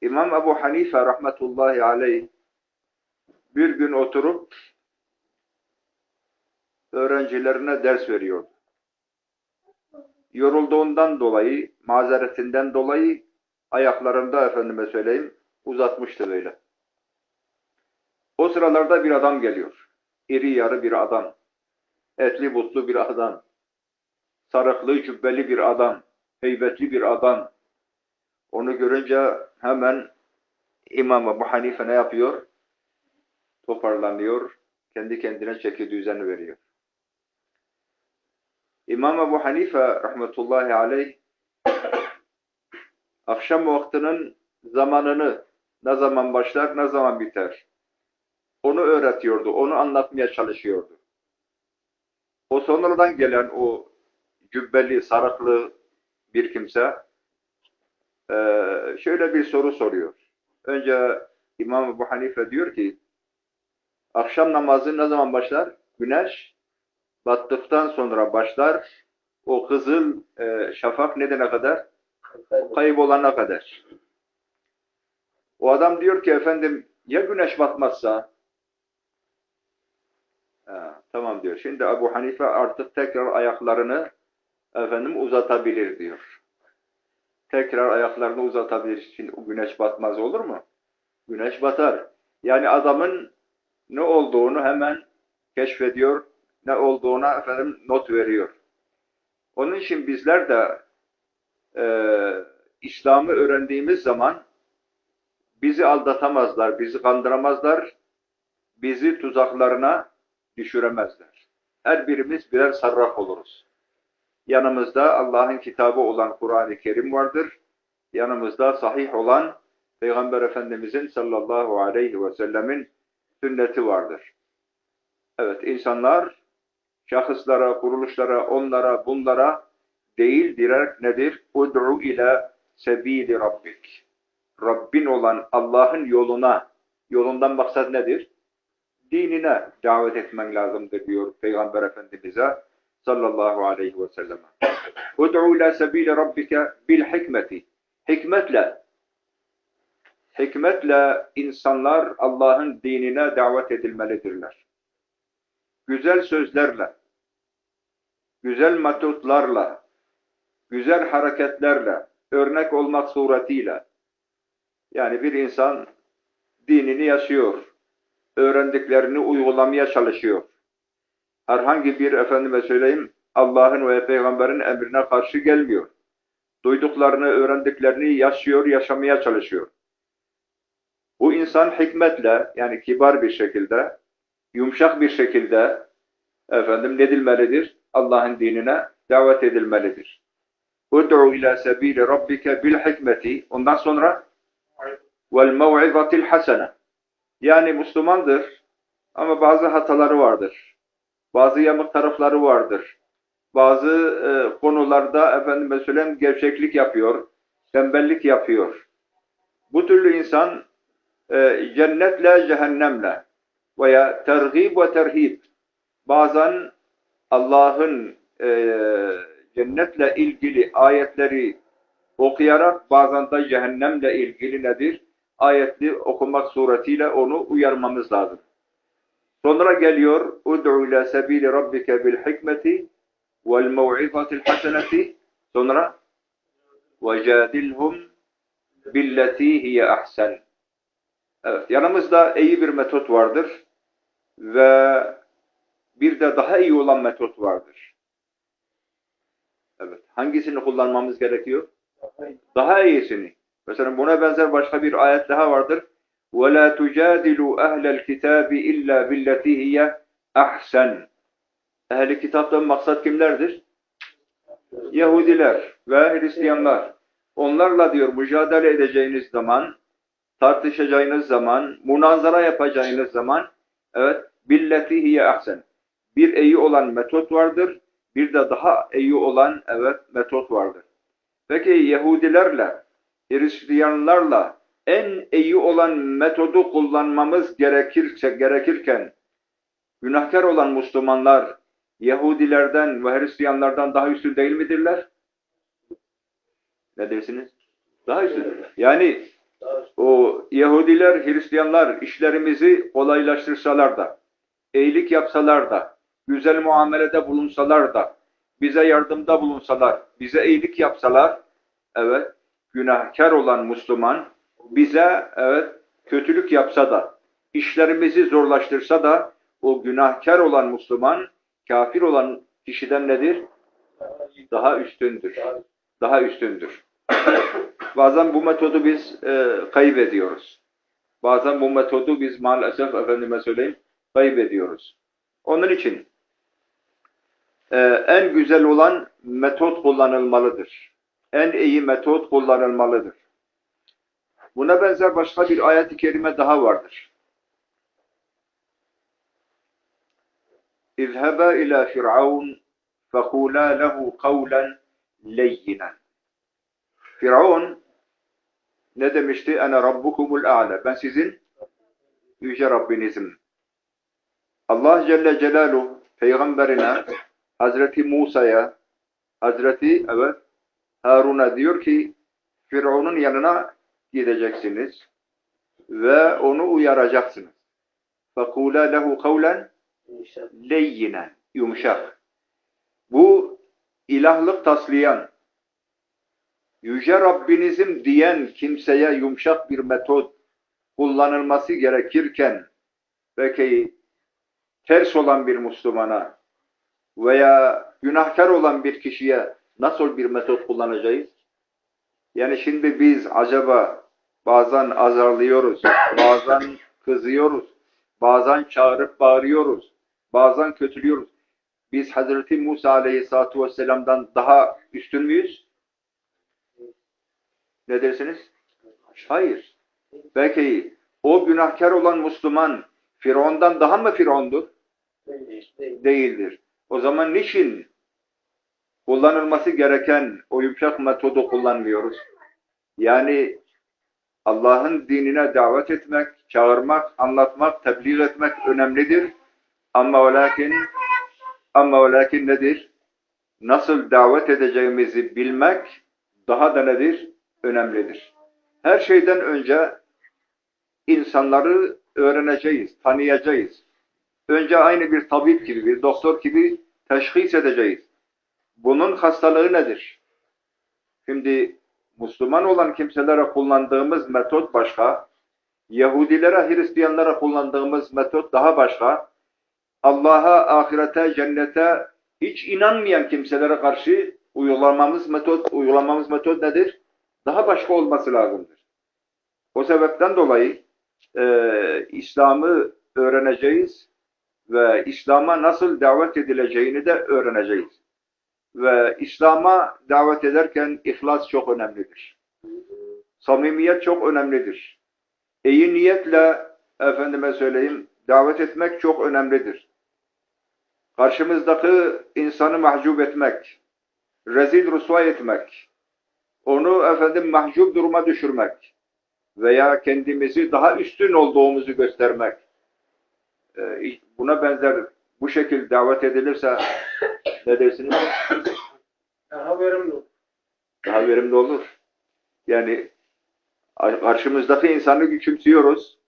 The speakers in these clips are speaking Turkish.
İmam Ebu Hanife rahmetullahi aleyh bir gün oturup öğrencilerine ders veriyordu. Yorulduğundan dolayı, mazeretinden dolayı ayaklarında efendime söyleyeyim uzatmıştı böyle. O sıralarda bir adam geliyor. İri yarı bir adam. Etli butlu bir adam. Sarıklı cübbeli bir adam. Heybetli bir adam. Onu görünce hemen İmam Ebu Hanife ne yapıyor? Toparlanıyor. Kendi kendine çeki düzen veriyor. İmam Ebu Hanife rahmetullahi aleyh akşam vaktinin zamanını ne zaman başlar, ne zaman biter. Onu öğretiyordu, onu anlatmaya çalışıyordu. O sonradan gelen o cübbeli, sarıklı bir kimse şöyle bir soru soruyor. Önce İmam Ebu Hanife diyor ki akşam namazı ne zaman başlar? Güneş battıktan sonra başlar. O kızıl e, şafak nedene kadar? Kaybolana kadar. O adam diyor ki efendim ya güneş batmazsa? Ha, tamam diyor. Şimdi Ebu Hanife artık tekrar ayaklarını efendim uzatabilir diyor. Tekrar ayaklarını uzatabilir. Şimdi güneş batmaz olur mu? Güneş batar. Yani adamın ne olduğunu hemen keşfediyor, ne olduğuna efendim not veriyor. Onun için bizler de e, İslam'ı öğrendiğimiz zaman bizi aldatamazlar, bizi kandıramazlar, bizi tuzaklarına düşüremezler. Her birimiz birer sarraf oluruz. Yanımızda Allah'ın kitabı olan Kur'an-ı Kerim vardır. Yanımızda sahih olan Peygamber Efendimizin sallallahu aleyhi ve sellemin sünneti vardır. Evet, insanlar şahıslara, kuruluşlara, onlara, bunlara değil birer nedir? Ud'u ile sebili rabbik. Rabbin olan Allah'ın yoluna, yolundan maksat nedir? Dinine davet etmen lazımdır diyor Peygamber Efendimiz'e sallallahu aleyhi ve sellem. Ud'u ile sebili rabbike bil hikmeti. Hikmetle hikmetle insanlar Allah'ın dinine davet edilmelidirler. Güzel sözlerle, güzel metotlarla, güzel hareketlerle, örnek olmak suretiyle, yani bir insan dinini yaşıyor, öğrendiklerini uygulamaya çalışıyor. Herhangi bir efendime söyleyeyim, Allah'ın ve Peygamber'in emrine karşı gelmiyor. Duyduklarını, öğrendiklerini yaşıyor, yaşamaya çalışıyor. Bu insan hikmetle yani kibar bir şekilde, yumuşak bir şekilde efendim ne edilmelidir? Allah'ın dinine davet edilmelidir. Ud'u ila sebili rabbike bil hikmeti. Ondan sonra vel mev'izatil hasene. Yani Müslümandır ama bazı hataları vardır. Bazı yamuk tarafları vardır. Bazı e, konularda efendime söyleyeyim gevşeklik yapıyor, tembellik yapıyor. Bu türlü insan e, cennetle cehennemle veya tergib ve terhib bazen Allah'ın e, cennetle ilgili ayetleri okuyarak bazen de cehennemle ilgili nedir? Ayetli okumak suretiyle onu uyarmamız lazım. Sonra geliyor ud'u ila sabili rabbike bil hikmeti vel mev'izatil haseneti sonra vecadilhum billeti hiye ahsen evet, yanımızda iyi bir metot vardır ve bir de daha iyi olan metot vardır. Evet. Hangisini kullanmamız gerekiyor? Daha iyisini. Mesela buna benzer başka bir ayet daha vardır. وَلَا تُجَادِلُوا أَهْلَ الْكِتَابِ إِلَّا بِالَّتِي هِيَ أَحْسَنُ Ehli kitaptan maksat kimlerdir? Yahudiler ve Hristiyanlar. Onlarla diyor mücadele edeceğiniz zaman, tartışacağınız zaman, münazara yapacağınız zaman, evet, billeti hiye ahsen. Bir iyi olan metot vardır, bir de daha iyi olan evet metot vardır. Peki Yahudilerle, Hristiyanlarla en iyi olan metodu kullanmamız gerekirse gerekirken günahkar olan Müslümanlar Yahudilerden ve Hristiyanlardan daha üstün değil midirler? Ne dersiniz? Daha üstün. Yani o Yahudiler, Hristiyanlar işlerimizi kolaylaştırsalar da, iyilik yapsalar da, güzel muamelede bulunsalar da, bize yardımda bulunsalar, bize iyilik yapsalar, evet, günahkar olan Müslüman, bize evet kötülük yapsa da, işlerimizi zorlaştırsa da, o günahkar olan Müslüman, kafir olan kişiden nedir? Daha üstündür. Daha üstündür. Bazen bu metodu biz e, kaybediyoruz. Bazen bu metodu biz maalesef efendime söyleyeyim kaybediyoruz. Onun için e, en güzel olan metot kullanılmalıdır. En iyi metot kullanılmalıdır. Buna benzer başka bir ayet-i kerime daha vardır. İzheba ila Firavun fekula lehu kavlen leyyinen. Firavun ne demişti? Ene rabbukumul a'la. Ben sizin yüce Rabbinizim. Allah Celle Celaluhu peygamberine Hazreti Musa'ya Hazreti evet Harun'a diyor ki Firavun'un yanına gideceksiniz ve onu uyaracaksınız. فَقُولَا لَهُ قَوْلًا leyyinen, yumuşak. Bu ilahlık taslayan, Yüce Rabbinizim diyen kimseye yumuşak bir metot kullanılması gerekirken belki ters olan bir Müslümana veya günahkar olan bir kişiye nasıl bir metot kullanacağız? Yani şimdi biz acaba bazen azarlıyoruz, bazen kızıyoruz, bazen çağırıp bağırıyoruz, bazen kötülüyoruz. Biz Hazreti Musa Aleyhisselatü Vesselam'dan daha üstün müyüz? Ne dersiniz? Hayır. Belki o günahkar olan Müslüman Firavundan daha mı Firavundur? Değildir. O zaman niçin kullanılması gereken o yumuşak metodu kullanmıyoruz? Yani Allah'ın dinine davet etmek, çağırmak, anlatmak, tebliğ etmek önemlidir. Ama ve ama ve nedir? Nasıl davet edeceğimizi bilmek daha da nedir? Önemlidir. Her şeyden önce insanları öğreneceğiz, tanıyacağız. Önce aynı bir tabip gibi, bir doktor gibi teşhis edeceğiz. Bunun hastalığı nedir? Şimdi Müslüman olan kimselere kullandığımız metot başka, Yahudilere, Hristiyanlara kullandığımız metot daha başka, Allah'a, ahirete, cennete hiç inanmayan kimselere karşı uygulamamız metot, uygulamamız metot nedir? Daha başka olması lazımdır. O sebepten dolayı e, İslam'ı öğreneceğiz ve İslam'a nasıl davet edileceğini de öğreneceğiz. Ve İslam'a davet ederken ihlas çok önemlidir. Samimiyet çok önemlidir. İyi niyetle efendime söyleyeyim davet etmek çok önemlidir. Karşımızdaki insanı mahcup etmek, rezil rüsvay etmek, onu efendim mahcup duruma düşürmek veya kendimizi daha üstün olduğumuzu göstermek, buna benzer bu şekilde davet edilirse ne dersiniz? Daha verimli olur. Daha verimli olur. Yani karşımızdaki insanı küçümsüyoruz,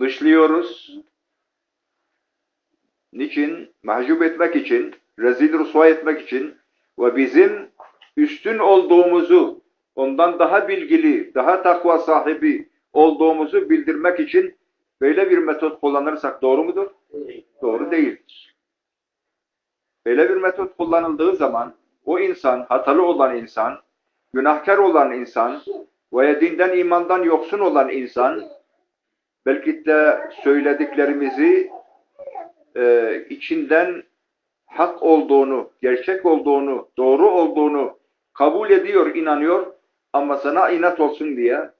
dışlıyoruz. Niçin? Mahcup etmek için, rezil rüsva etmek için ve bizim üstün olduğumuzu, ondan daha bilgili, daha takva sahibi olduğumuzu bildirmek için böyle bir metot kullanırsak doğru mudur? Doğru değildir. Böyle bir metot kullanıldığı zaman o insan, hatalı olan insan, günahkar olan insan veya dinden imandan yoksun olan insan belki de söylediklerimizi e, içinden hak olduğunu, gerçek olduğunu, doğru olduğunu kabul ediyor, inanıyor ama sana inat olsun diye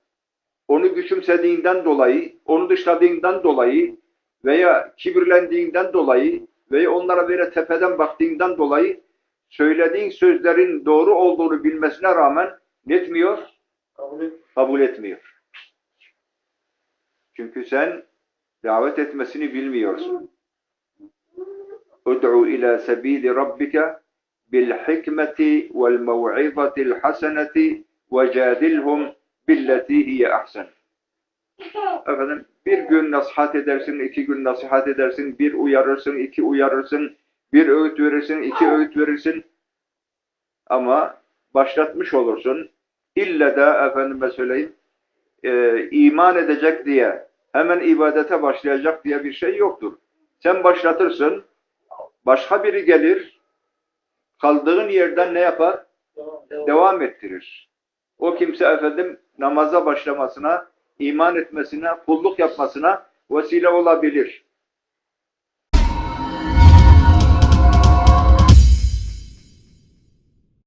onu güçümsediğinden dolayı, onu dışladığından dolayı veya kibirlendiğinden dolayı veya onlara böyle tepeden baktığından dolayı söylediğin sözlerin doğru olduğunu bilmesine rağmen ne etmiyor? Kabul et. Kabul etmiyor. Çünkü sen davet etmesini bilmiyorsun. Ud'u ila sabili rabbika bil hikmeti vel mev'izati haseneti ve cadilhum billeti hiye ahsen. Efendim bir gün nasihat edersin, iki gün nasihat edersin, bir uyarırsın, iki uyarırsın, bir öğüt verirsin, iki öğüt verirsin. Ama başlatmış olursun. İlle de efendime söyleyeyim e, iman edecek diye hemen ibadete başlayacak diye bir şey yoktur. Sen başlatırsın, başka biri gelir, kaldığın yerden ne yapar? Devam. Devam. Devam ettirir. O kimse efendim namaza başlamasına, iman etmesine, kulluk yapmasına vesile olabilir.